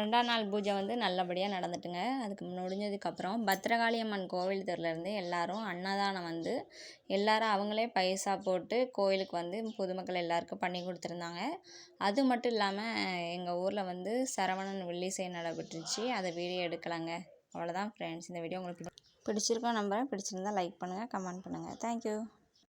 ரெண்டாம் நாள் பூஜை வந்து நல்லபடியாக நடந்துட்டுங்க. அதுக்கு முடிஞ்சதுக்கப்புறம் பத்ரகாளி அம்மன் கோவில் தெருலேருந்து எல்லாரும் அன்னதானம் வந்து எல்லாரும் அவங்களே பைசா போட்டு கோயிலுக்கு வந்து பொதுமக்கள் எல்லாருக்கும் பண்ணி கொடுத்துருந்தாங்க. அது மட்டும் இல்லாமல் எங்கள் ஊரில் வந்து சரவணன் வெள்ளிசை நடைபெற்றுச்சு. அதை வீடியோ எடுக்கலாங்க. அவ்வளோதான் ஃப்ரெண்ட்ஸ் இந்த வீடியோ உங்களுக்கு பிடிச்சிருக்கோம் நம்புகிறேன் பிடிச்சிருந்தா லைக் பண்ணுங்கள் கமெண்ட் பண்ணுங்கள் தேங்க்யூ